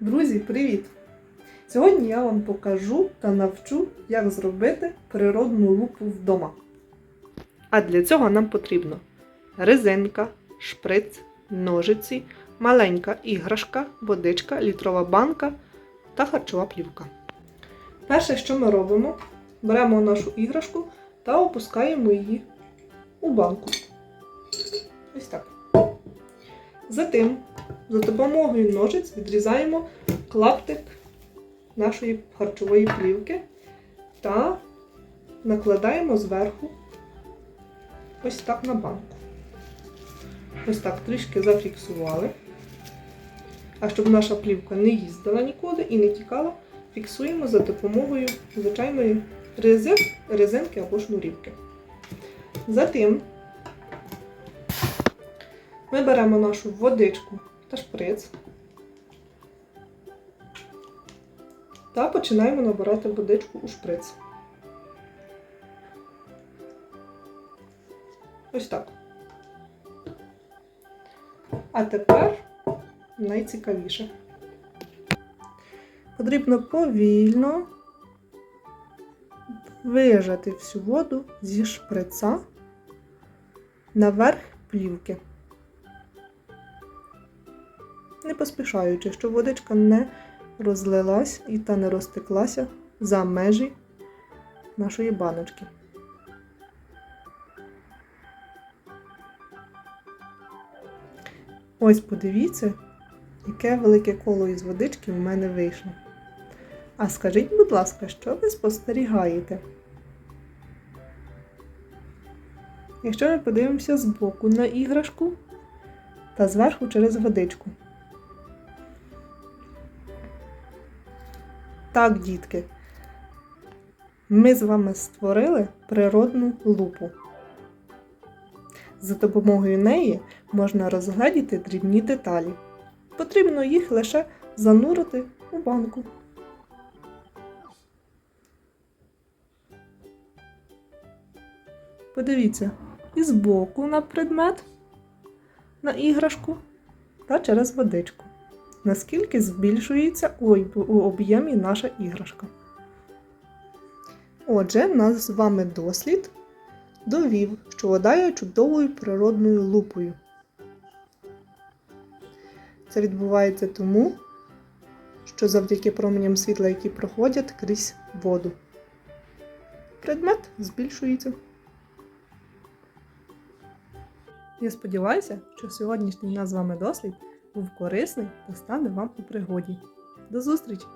Друзі, привіт! Сьогодні я вам покажу та навчу, як зробити природну лупу вдома. А для цього нам потрібно резинка, шприц, ножиці, маленька іграшка, водичка, літрова банка та харчова плівка. Перше, що ми робимо, беремо нашу іграшку та опускаємо її у банку. Ось так. Затим за допомогою ножиць відрізаємо клаптик нашої харчової плівки та накладаємо зверху ось так на банку. Ось так трішки зафіксували. А щоб наша плівка не їздила нікуди і не тікала, фіксуємо за допомогою звичайної резин, резинки або шнурівки. Затим ми беремо нашу водичку та шприц та починаємо набирати водичку у шприц. Ось так. А тепер найцікавіше. Потрібно повільно вижати всю воду зі шприца наверх плівки. Не поспішаючи, щоб водичка не розлилась і та не розтеклася за межі нашої баночки. Ось подивіться, яке велике коло із водички у мене вийшло. А скажіть, будь ласка, що ви спостерігаєте? Якщо ми подивимося збоку на іграшку та зверху через водичку. Так, дітки, ми з вами створили природну лупу. За допомогою неї можна розгледіти дрібні деталі. Потрібно їх лише занурити у банку. Подивіться, і збоку на предмет, на іграшку та через водичку. Наскільки збільшується у об'ємі наша іграшка. Отже, нас з вами дослід довів, що вода є чудовою природною лупою. Це відбувається тому, що завдяки променям світла, які проходять крізь воду, предмет збільшується. Я сподіваюся, що сьогоднішній наш з вами дослід був корисний та стане вам у пригоді. До зустрічі!